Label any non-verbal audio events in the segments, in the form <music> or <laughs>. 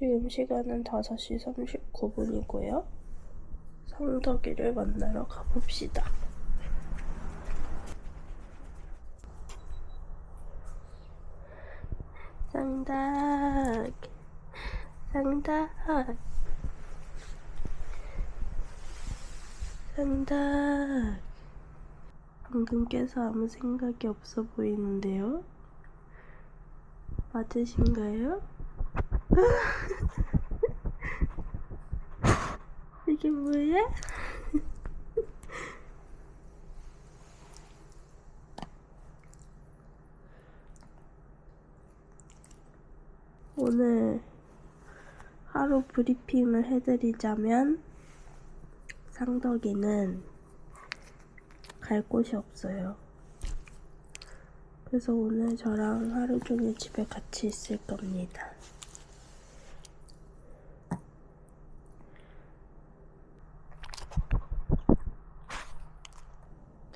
지금 시간은 5시 39분이고요. 상덕이를 만나러 가봅시다. 상덕, 상덕, 상덕. 방금 깨서 아무 생각이 없어 보이는데요? 맞으신가요? <laughs> 이게 뭐야? <laughs> 오늘 하루 브리핑을 해드리자면 상덕이는 갈 곳이 없어요. 그래서 오늘 저랑 하루 종일 집에 같이 있을 겁니다.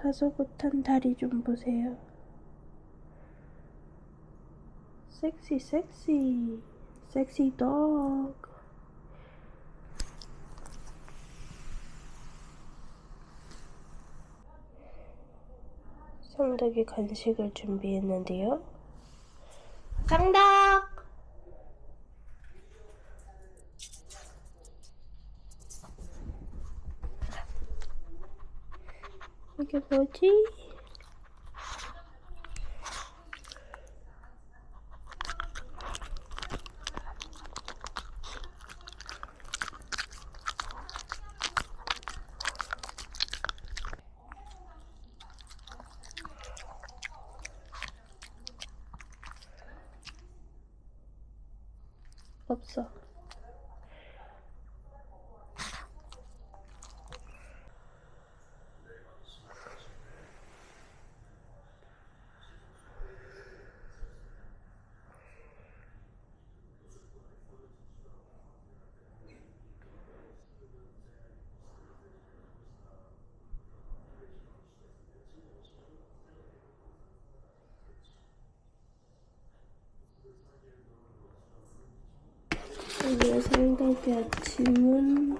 다소곳한 다리 좀 보세요. 섹시 섹시 섹시 덕 상덕이 간식을 준비했는데요. 상덕! 이게 뭐지? 없어. 상덕의 아침은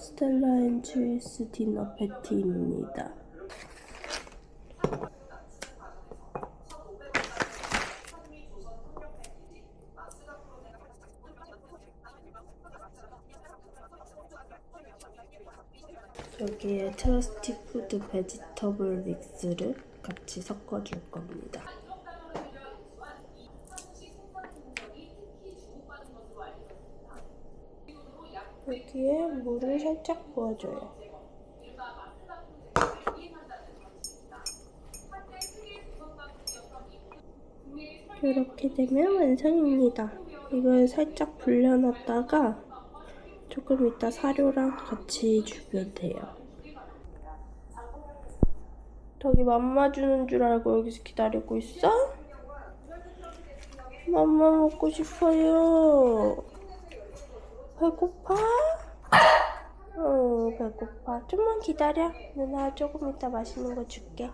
스텔라 앤 주이스 디너 패티입니다. 여기에 트러스티 푸드 베지터블 믹스를 같이 섞어줄 겁니다. 여기에 물을 살짝 부어줘요. 이렇게 되면 완성입니다. 이걸 살짝 불려놨다가 조금 이따 사료랑 같이 주면 돼요. 저기 맘마 주는 줄 알고 여기서 기다리고 있어? 맘마 먹고 싶어요. 배고파? 어, 배고파. 좀만 기다려. 누나 조금 이따 맛있는 거 줄게.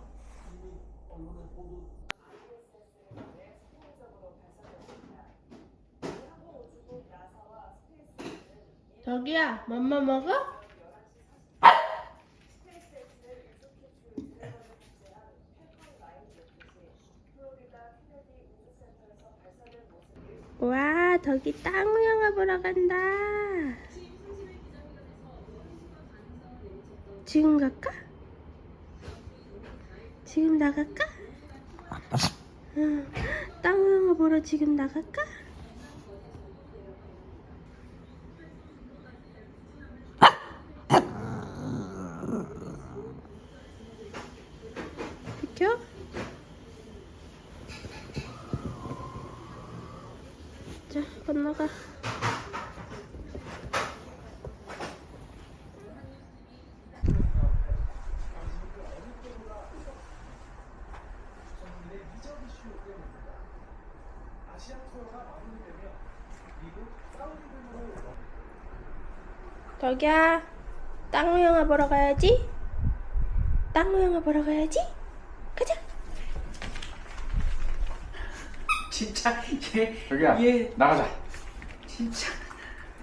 저기야, 맘마 먹어? 와, 저기 땅우 영화 보러 간다. 지금 갈까? 지금 나갈까? 응. 땅우 영화 보러 지금 나갈까? 비켜? 건너가. 저기야, 땅우 영화 보러 가야지. 땅우 영화 보러 가야지. 가자. 진짜 얘 저기야 얘 나가자 진짜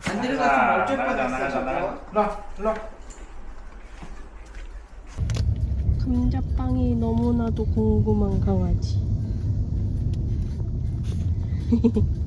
<laughs> 안 들어갔으면 어쩔 뻔했어 저거. 나가자. 일로 와, 일로 와. 감자빵이 너무나도 궁금한 강아지. <laughs>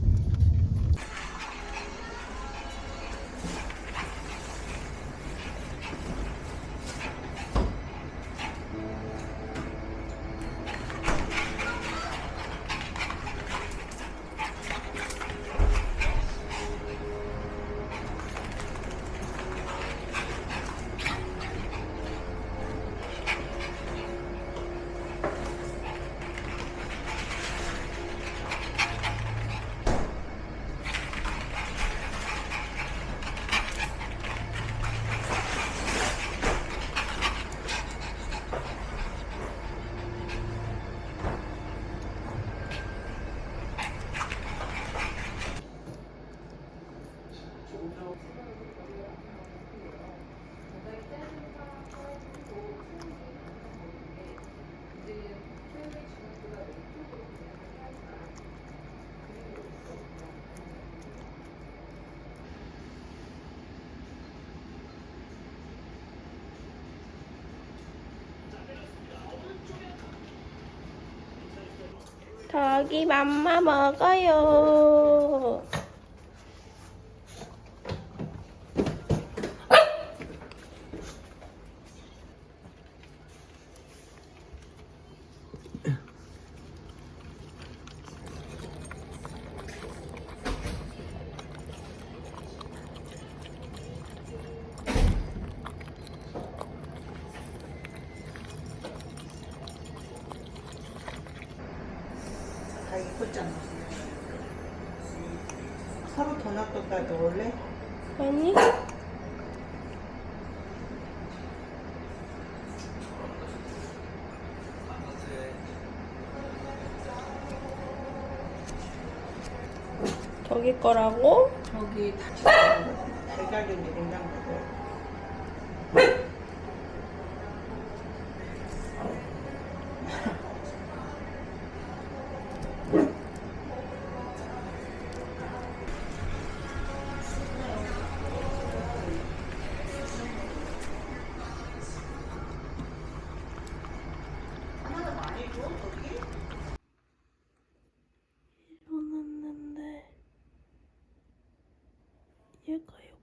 덕이 맘마 먹어요. 놔뒀다 넣을래? 아니? 저기 거라고? 저기 다 달걀은 냉장고에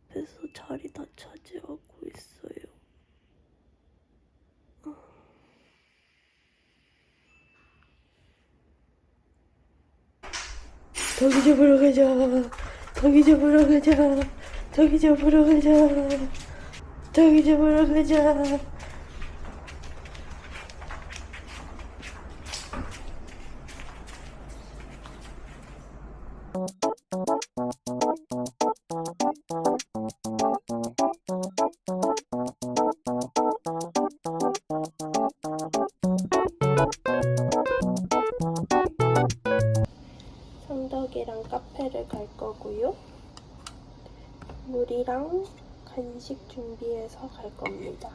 옆에서 자리 다 차지하고 있어요. 덕이 잡으러 가자. 덕이 잡으러 가자. 덕이 잡으러 가자. 덕이 잡으러 가자. 삼덕이랑 카페를 갈 거고요. 물이랑 간식 준비해서 갈 겁니다.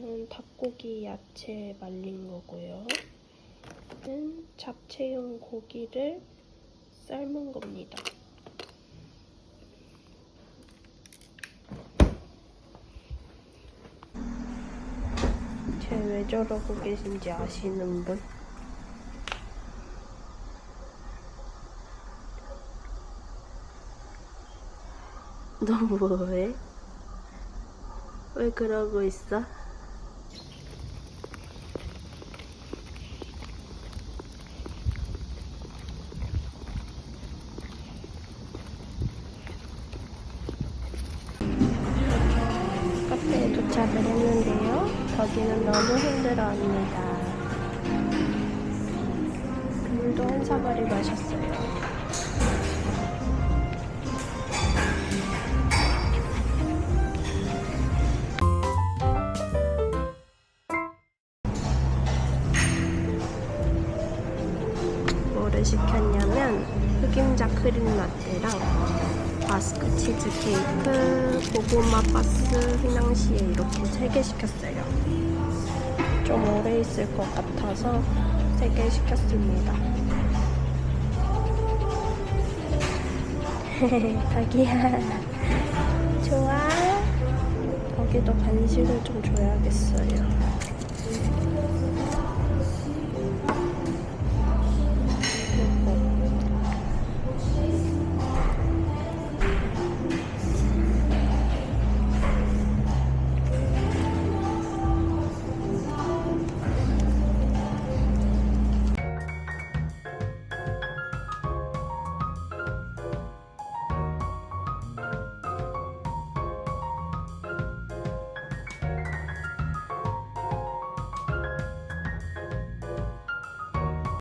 이건 닭고기 야채 말린 거고요. 이는 잡채용 고기를 삶은 겁니다. 왜 저러고 계신지 아시는 분? 너 뭐해? 왜 그러고 있어? 카페에 도착을 했는데요. 거기는 너무 힘들어합니다. 물도 한 사발이 마셨어요. 뭐를 시켰냐면 흑임자 크림 라떼랑 바스크 치즈 케이크, 고구마 바스, 휘낭시에 이렇게 세개 시켰어요. 좀 오래 있을 것 같아서 세개 시켰습니다. <laughs> 닭이야. 좋아. 거기도 간식을 좀 줘야겠어요.